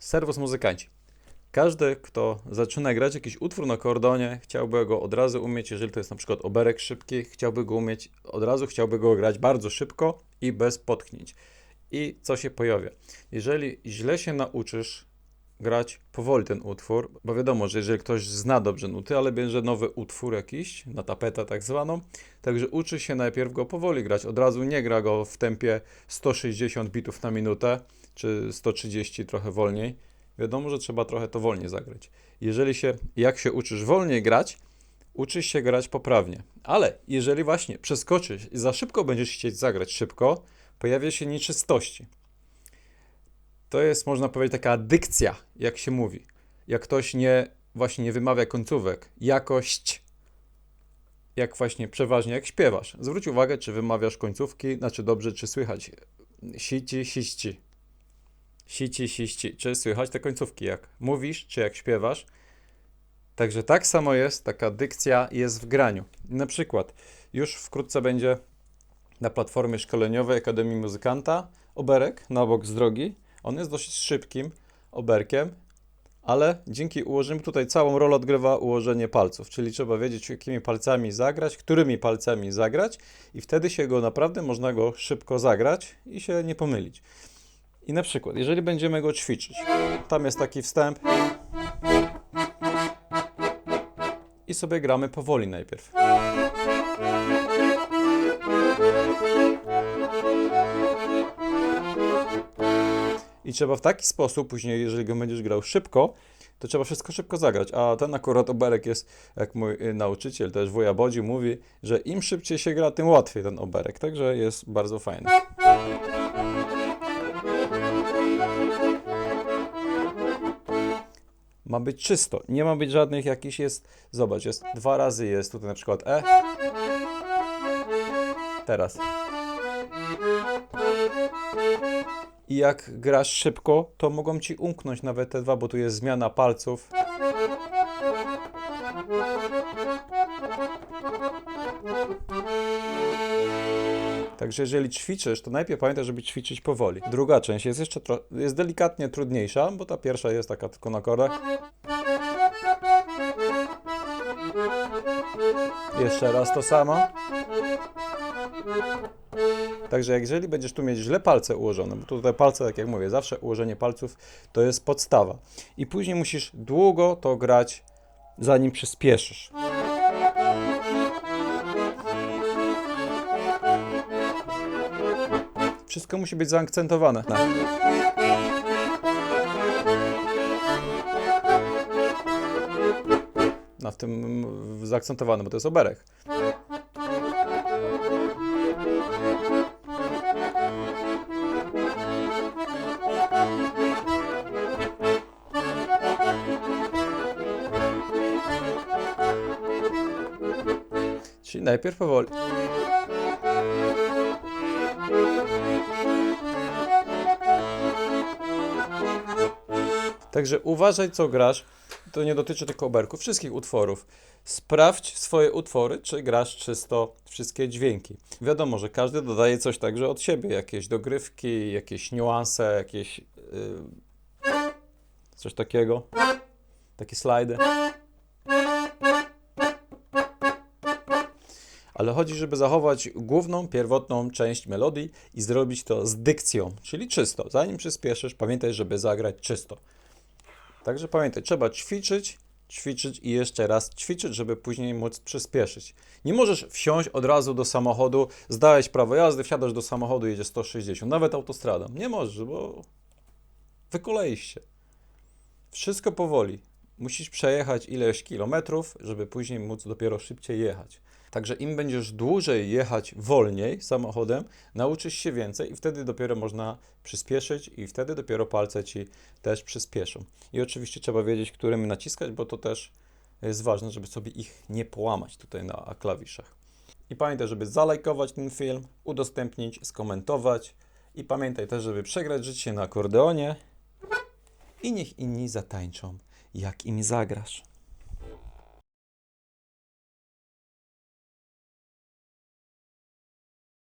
Serwus muzykanci. Każdy, kto zaczyna grać jakiś utwór na akordeonie, chciałby go od razu umieć, jeżeli to jest na przykład oberek szybki, chciałby go umieć od razu, chciałby go grać bardzo szybko i bez potknięć. I co się pojawia? Jeżeli źle się nauczysz grać powoli ten utwór, bo wiadomo, że jeżeli ktoś zna dobrze nuty, ale bierze nowy utwór jakiś, na tapetę tak zwaną, także uczy się najpierw go powoli grać, od razu nie gra go w tempie 160 bitów na minutę, czy 130 trochę wolniej. Wiadomo, że trzeba trochę to wolniej zagrać. Jeżeli się, jak się uczysz wolniej grać, uczysz się grać poprawnie. Ale jeżeli właśnie przeskoczysz i za szybko będziesz chcieć zagrać szybko, pojawia się nieczystości. To jest, można powiedzieć, taka dykcja, jak się mówi. Jak ktoś nie, właśnie nie wymawia końcówek. Jakość, jak właśnie przeważnie jak śpiewasz. Zwróć uwagę, czy wymawiasz końcówki, znaczy dobrze, czy słychać. Sici, siści. Sici, siści. Czy słychać te końcówki, jak mówisz, czy jak śpiewasz. Także tak samo jest, taka dykcja jest w graniu. Na przykład, już wkrótce będzie na platformie szkoleniowej Akademii Muzykanta oberek na bok z drogi. On jest dosyć szybkim oberkiem, ale dzięki ułożeniu tutaj całą rolę odgrywa ułożenie palców, czyli trzeba wiedzieć, jakimi palcami zagrać, którymi palcami zagrać i wtedy się go naprawdę można go szybko zagrać i się nie pomylić. I na przykład, jeżeli będziemy go ćwiczyć, tam jest taki wstęp i sobie gramy powoli najpierw. I trzeba w taki sposób, później, jeżeli go będziesz grał szybko, to trzeba wszystko szybko zagrać. A ten akurat oberek jest, jak mój y, nauczyciel, też wuja Bodzi mówi, że im szybciej się gra, tym łatwiej ten oberek. Także jest bardzo fajny. Ma być czysto. Nie ma być żadnych jakichś jest. Zobacz, jest dwa razy jest tutaj na przykład E. Teraz. I jak grasz szybko, to mogą ci umknąć nawet te dwa, bo tu jest zmiana palców. Także jeżeli ćwiczysz, to najpierw pamiętaj, żeby ćwiczyć powoli. Druga część jest jeszcze jest delikatnie trudniejsza, bo ta pierwsza jest taka tylko na kordach. Jeszcze raz to samo. Także jeżeli będziesz tu mieć źle palce ułożone, bo tutaj palce, tak jak mówię, zawsze ułożenie palców to jest podstawa. I później musisz długo to grać, zanim przyspieszysz. Wszystko musi być zaakcentowane. Tak. No w tym zaakcentowane, bo to jest oberek. Czyli najpierw powoli. Także uważaj, co grasz. To nie dotyczy tylko oberków, wszystkich utworów. Sprawdź swoje utwory, czy grasz czysto wszystkie dźwięki. Wiadomo, że każdy dodaje coś także od siebie, jakieś dogrywki, jakieś niuanse, jakieś yy, coś takiego. Takie slajdy. Ale chodzi, żeby zachować główną, pierwotną część melodii i zrobić to z dykcją, czyli czysto. Zanim przyspieszysz, pamiętaj, żeby zagrać czysto. Także pamiętaj, trzeba ćwiczyć, ćwiczyć i jeszcze raz ćwiczyć, żeby później móc przyspieszyć. Nie możesz wsiąść od razu do samochodu, zdałeś prawo jazdy, wsiadasz do samochodu, jedziesz 160, nawet autostradą. Nie możesz, bo wykoleisz się. Wszystko powoli. Musisz przejechać ileś kilometrów, żeby później móc dopiero szybciej jechać. Także im będziesz dłużej jechać wolniej samochodem, nauczysz się więcej i wtedy dopiero można przyspieszyć i wtedy dopiero palce ci też przyspieszą. I oczywiście trzeba wiedzieć, którymi naciskać, bo to też jest ważne, żeby sobie ich nie połamać tutaj na klawiszach. I pamiętaj, żeby zalajkować ten film, udostępnić, skomentować i pamiętaj też, żeby przegrać życie na akordeonie i niech inni zatańczą, jak im zagrasz.